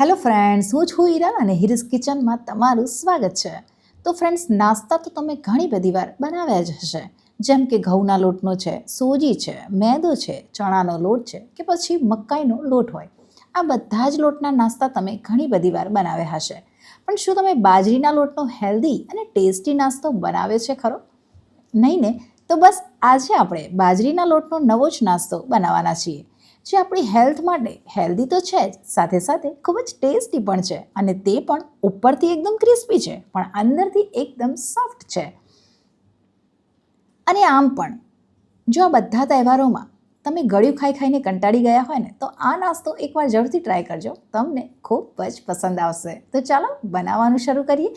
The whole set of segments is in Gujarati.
હેલો ફ્રેન્ડ્સ હું છું ઈરા અને હિરિસ કિચનમાં તમારું સ્વાગત છે. તો ફ્રેન્ડ્સ નાસ્તા તો તમે ઘણી બધી વાર બનાવ્યા જ હશે. જેમ કે ઘઉંના લોટનો છે, સોજી છે, મેદો છે, ચણાનો લોટ છે કે પછી મકાઈનો લોટ હોય. આ બધા જ લોટના નાસ્તા તમે ઘણી બધી વાર બનાવ્યા હશે. પણ શું તમે બાજરીના લોટનો હેલ્ધી અને ટેસ્ટી નાસ્તો બનાવ્યો છે ખરો? નહીં ને? તો બસ આજે આપણે બાજરીના લોટનો નવો જ નાસ્તો બનાવવાના છીએ. જે આપણી હેલ્થ માટે હેલ્ધી તો છે જ, સાથે સાથે ખૂબ જ ટેસ્ટી પણ છે અને તે પણ ઉપરથી એકદમ ક્રિસ્પી છે, પણ અંદરથી એકદમ સોફ્ટ છે. અને આમ પણ, જો આ બધા તહેવારોમાં તમે ગળ્યું ખાઈ ખાઈને કંટાળી ગયા હોય ને, તો આ નાસ્તો એકવાર જરૂરથી ટ્રાય કરજો. તમને ખૂબ જ પસંદ આવશે. તો ચાલો, બનાવવાનું શરૂ કરીએ.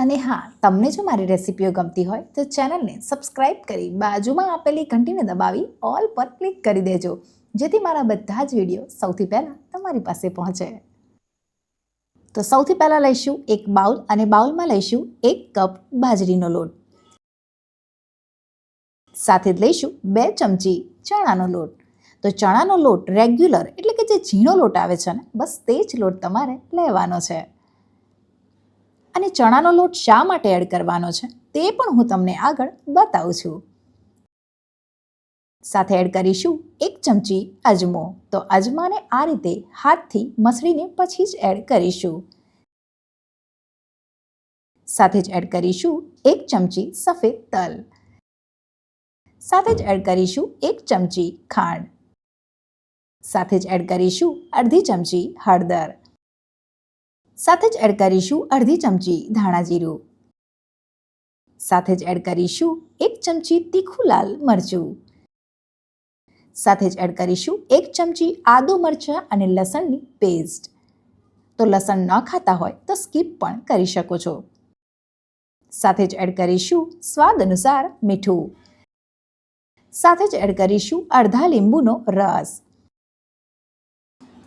અને હા, તમને જો મારી રેસિપીઓ ગમતી હોય, તો ચેનલને સબસ્ક્રાઇબ કરી બાજુમાં આપેલી ઘંટીને દબાવી ઓલ પર ક્લિક કરી દેજો, જેથી મારા બધા જ વીડિયો સૌથી પહેલાં તમારી પાસે પહોંચે. તો સૌથી પહેલાં લઈશું એક બાઉલ અને બાઉલમાં લઈશું એક કપ બાજરીનો લોટ. સાથે જ લઈશું બે ચમચી ચણાનો લોટ. તો ચણાનો લોટ રેગ્યુલર એટલે કે જે ઝીણો લોટ આવે છે ને, બસ તે જ લોટ તમારે લેવાનો છે. અને ચણાનો લોટ શા માટે એડ કરવાનો છે તે પણ હું તમને આગળ બતાવું છું. સાથે એડ કરીશું એક ચમચી અજમો. તો અજમાને આ રીતે હાથથી મસળીને પછી જ એડ કરીશું. સાથે જ એડ કરીશું એક ચમચી સફેદ તલ. સાથે જ એડ કરીશું એક ચમચી ખાંડ. સાથે જ એડ કરીશું અડધી ચમચી હળદર. સાથે જ એડ કરીશું અડધી ચમચી ધાણા જીરું. સાથે જ એડ કરીશું એક ચમચી તીખું લાલ મરચું. સાથે જ એડ કરીશું એક ચમચી આદુ મરચાં અને લસણની પેસ્ટ. તો લસણ ન ખાતા હોય તો સ્કીપ પણ કરી શકો છો. સાથે જ એડ કરીશું સ્વાદ અનુસાર મીઠું. સાથે જ એડ કરીશું અડધા લીંબુનો રસ.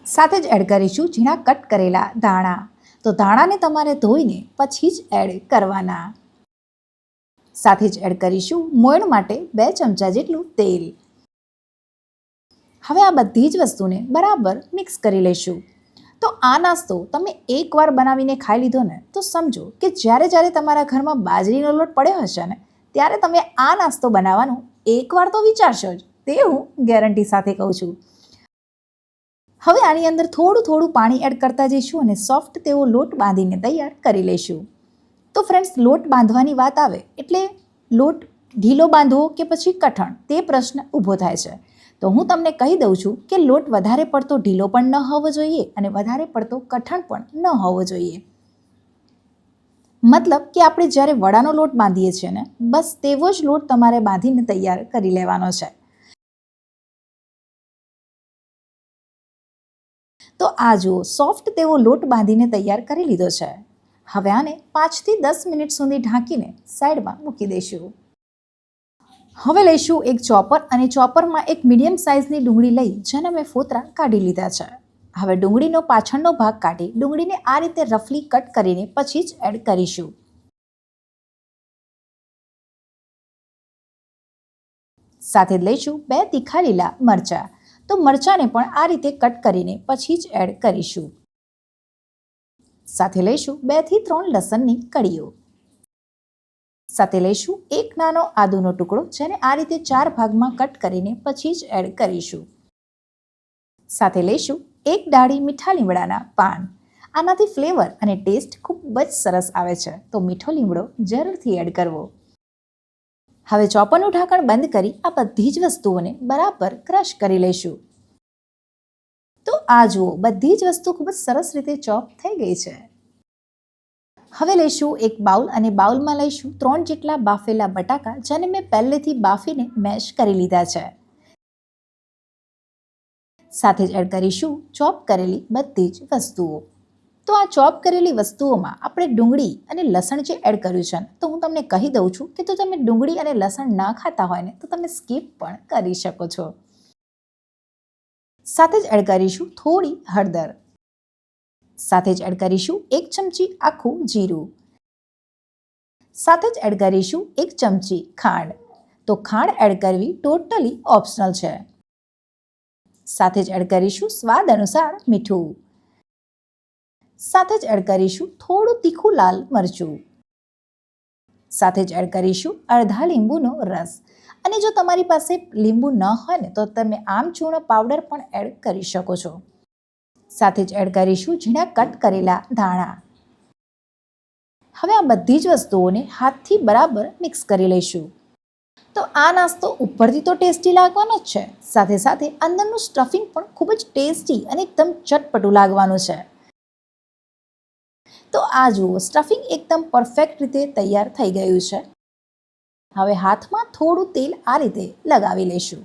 સાથે જ એડ કરીશું ઝીણા કટ કરેલા ધાણા. તો ધાણાને તમારે ધોઈને પછી જ એડ કરવાના. સાથે જ એડ કરીશું મોયણ માટે બે ચમચા જેટલું તેલ. હવે આ બધી જ વસ્તુને બરાબર મિક્સ કરી લઈશું. તો આ નાસ્તો તમે એકવાર બનાવીને ખાઈ લીધો ને, તો સમજો કે જ્યારે જ્યારે તમારા ઘરમાં બાજરીનો લોટ પડ્યો હશે ને, ત્યારે તમે આ નાસ્તો બનાવવાનું એકવાર તો વિચારશો જ. તે હું ગેરંટી સાથે કહું છું. હવે આની અંદર થોડું થોડું પાણી એડ કરતા જઈશું અને સોફ્ટ તેવો લોટ બાંધીને તૈયાર કરી લઈશું. તો ફ્રેન્ડ્સ લોટ બાંધવાની વાત આવે એટલે લોટ ઢીલો બાંધવો કે પછી કઠણ તે પ્રશ્ન ઊભો થાય છે. તો હું તમને કહી દઉં છું કે લોટ વધારે પડતો ઢીલો પણ ન હોવો જોઈએ અને વધારે પડતો કઠણ પણ ન હોવો જોઈએ. મતલબ કે આપણે જ્યારે વડાનો લોટ બાંધીએ છીએ ને, બસ તેવો જ લોટ તમારે બાંધીને તૈયાર કરી લેવાનો છે. તો આ જુઓ, સોફ્ટ તેવો લોટ બાંધીને તૈયાર કરી લીધો છે. હવે આને પાંચથી દસ મિનિટ સુધી ઢાંકીને સાઈડમાં મૂકી દઈશું. હવે લઈશું એક ચોપર અને ચોપરમાં એક મીડિયમ સાઇઝની ડુંગળી લઈ, જેને મેં ફોતરા કાઢી લીધા છે. હવે ડુંગળીનો પાછળનો ભાગ કાઢી ડુંગળીને આ રીતે રફલી કટ કરીને પછી જ એડ કરીશું. સાથે લઈશું બે તીખા લીલા મરચાં. તો મરચાંને પણ આ રીતે કટ કરીને પછી જ એડ કરીશું. સાથે લઈશું બેથી ત્રણ લસણની કળીઓ. સાથે લઈશું એક નાનો આદુનો ટુકડો જેને આ રીતે ચાર ભાગમાં કટ કરીને પછી જ એડ કરીશું. સાથે લઈશું એક ડાળી મીઠા લીમડાના પાન. આનાથી ફ્લેવર અને ટેસ્ટ ખૂબ જ સરસ આવે છે, તો મીઠો લીમડો જરૂરથી એડ કરવો. હવે ચોપરનું ઢાંકણ બંધ કરી આ બધી જ વસ્તુઓને બરાબર ક્રશ કરી લઈશું. તો આ જુઓ, બધી જ વસ્તુ ખૂબ જ સરસ રીતે ચોપ થઈ ગઈ છે. હવે લઈશું એક બાઉલ અને બાઉલમાં લઈશું ત્રણ જેટલા બાફેલા બટાકા, જેને મેં પહેલેથી બાફીને મેશ કરી લીધા છે. સાથે જ એડ કરીશું ચોપ કરેલી બધી જ વસ્તુઓ. તો આ ચોપ કરેલી વસ્તુઓમાં આપણે ડુંગળી અને લસણ જે એડ કર્યું છે તો હું તમને કહી દઉં છું કે જો તમે ડુંગળી અને લસણ ના ખાતા હોય ને, તો તમે સ્કીપ પણ કરી શકો છો. સાથે જ એડ કરીશું થોડી હળદર. સાથે જ એડ કરીશું એક ચમચી આખું જીરું. સાથે જ એડ કરીશું એક ચમચી ખાંડ. તો ખાંડ એડ કરવી ટોટલી ઓપ્શનલ છે. સાથે જ એડ કરીશું સ્વાદ અનુસાર મીઠું. સાથે જ એડ કરીશું થોડું તીખું લાલ મરચું. સાથે જ એડ કરીશું અડધા લીંબુનો રસ. અને જો તમારી પાસે લીંબુ ન હોય ને, તો તમે આમચૂર્ણ પાવડર પણ એડ કરી શકો છો. સાથે જ એડ કરીશું ઝીણા કટ કરેલા ધાણા. હવે આ બધી જ વસ્તુઓને હાથથી બરાબર મિક્સ કરી લઈશું. તો આ નાસ્તો ઉપરથી તો ટેસ્ટી લાગવાનો જ છે. સાથે સાથે અંદરનું સ્ટફિંગ પણ ખૂબ જ ટેસ્ટી અને એકદમ ચટપટું લાગવાનું છે. તો આ જુઓ સ્ટફિંગ એકદમ પરફેક્ટ રીતે તૈયાર થઈ ગયું છે. હવે હાથમાં થોડું તેલ આ રીતે લગાવી લઈશું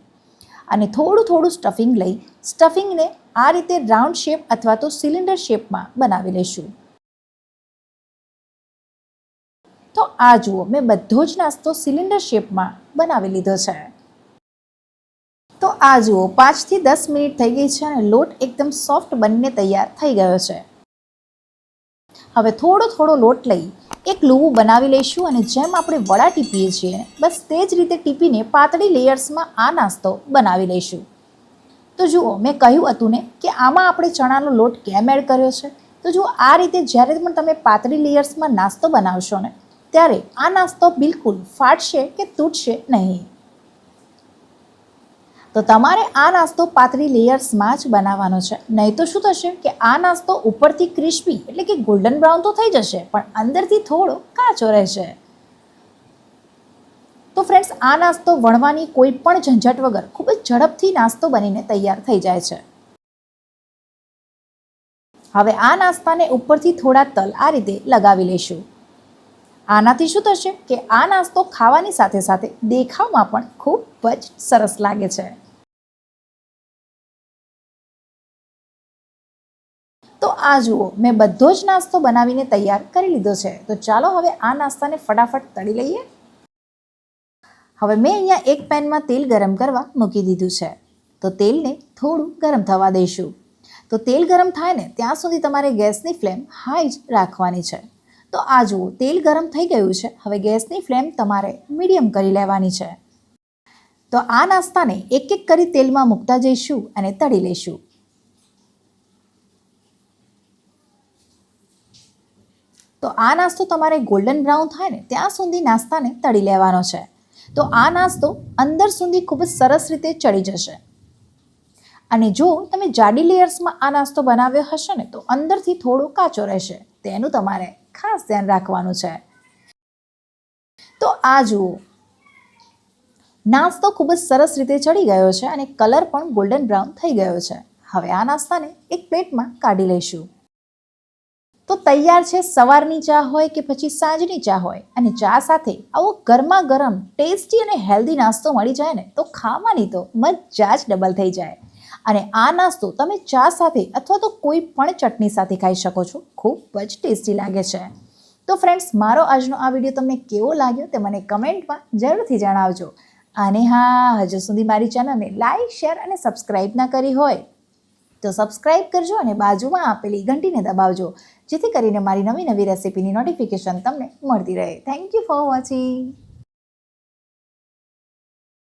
અને થોડું થોડું સ્ટફિંગ લઈ સ્ટફિંગને આ રીતે રાઉન્ડ શેપ અથવા તો સિલિન્ડર શેપમાં બનાવી લઈશું તો આ જુઓ, મેં બધો જ નાસ્તો સિલિન્ડર શેપમાં બનાવી લીધો છે. તો આ જુઓ, પાંચથી દસ મિનિટ થઈ ગઈ છે અને લોટ એકદમ સોફ્ટ બનીને તૈયાર થઈ ગયો છે. હવે થોડો થોડો લોટ લઈ એક લૂવું બનાવી લઈશું અને જેમ આપણે વડા ટીપીએ છીએ, બસ તે જ રીતે ટીપીને પાતળી લેયર્સમાં આ નાસ્તો બનાવી લઈશું. તો જુઓ, મેં કહ્યું હતું ને કે આમાં આપણે ચણાનો લોટ કેમ એડ કર્યો છે? તો જુઓ, આ રીતે જ્યારે પણ તમે પાતળી લેયર્સમાં નાસ્તો બનાવશો ને, ત્યારે આ નાસ્તો બિલકુલ ફાટશે કે તૂટશે નહીં. તો તમારે આ નાસ્તો પાતળી લેયર્સમાં જ બનાવવાનો છે. નહીં તો શું થશે કે આ નાસ્તો ઉપરથી ક્રિસ્પી, એટલે કે ગોલ્ડન બ્રાઉન તો થઈ જશે, પણ અંદરથી થોડો કાચો રહેશે. તો ફ્રેન્ડ્સ, આ નાસ્તો વણવાની કોઈ પણ ઝંઝટ વગર ખૂબ જ ઝડપથી નાસ્તો બનીને તૈયાર થઈ જાય છે. હવે આ નાસ્તાને ઉપરથી થોડા તલ આ રીતે લગાવી લઈશું. આનાથી શું થશે કે આ નાસ્તો ખાવાની સાથે સાથે દેખાવમાં પણ ખૂબ જ સરસ લાગે છે. આ જુઓ, મેં બધો જ નાસ્તો બનાવીને તૈયાર કરી લીધો છે. તો ચાલો હવે આ નાસ્તાને ફટાફટ તળી લઈએ. હવે મેં અહીંયા એક પેનમાં તેલ ગરમ કરવા મૂકી દીધું છે. તો તેલને થોડું ગરમ થવા દઈશું. તો તેલ ગરમ થાય ને ત્યાં સુધી તમારે ગેસની ફ્લેમ હાઈ જ રાખવાની છે. તો આ જુઓ, તેલ ગરમ થઈ ગયું છે. હવે ગેસની ફ્લેમ તમારે મીડિયમ કરી લેવાની છે. તો આ નાસ્તાને એક એક કરી તેલમાં મૂકતા જઈશું અને તળી લઈશું. તો આ નાસ્તો તમારે ગોલ્ડન બ્રાઉન થાય ને ત્યાં સુધી નાસ્તાને તળી લેવાનો છે. તો આ નાસ્તો અંદર સુધી ખૂબ જ સરસ રીતે ચડી જશે. અને જો તમે જાડી લેયર્સમાં આ નાસ્તો બનાવ્યો હશે ને તો અંદરથી થોડો કાચો રહેશે. તેનું તમારે ખાસ ધ્યાન રાખવાનું છે. તો આ જુઓ. નાસ્તો ખૂબ જ સરસ રીતે ચડી ગયો છે અને કલર પણ ગોલ્ડન બ્રાઉન થઈ ગયો છે. હવે આ નાસ્તાને એક પ્લેટમાં કાઢી લઈશું. તો તૈયાર છે સવારની ચા હોય કે પછી સાંજની ચા હોય. અને ચા સાથે આવો ગરમા ગરમ ટેસ્ટી અને હેલ્ધી નાસ્તો મળી જાય ને, તો ખાવાની તો મજા જ ડબલ થઈ જાય. અને આ નાસ્તો તમે ચા સાથે અથવા તો કોઈ પણ ચટણી સાથે ખાઈ શકો છો. ખૂબ જ ટેસ્ટી લાગે છે. તો ફ્રેન્ડ્સ, મારો આજનો આ વીડિયો તમને કેવો લાગ્યો તે મને કમેન્ટમાં જરૂરથી જણાવજો. અને હા, હજુ સુધી મારી ચેનલને લાઇક શેર અને સબસ્ક્રાઈબ ના કરી હોય તો સબસ્ક્રાઈબ કરજો અને બાજુમાં આપેલી ઘંટીને દબાવજો, જેથી કરીને મારી નવી નવી રેસિપીની નોટિફિકેશન તમને મળતી રહે. Thank you for watching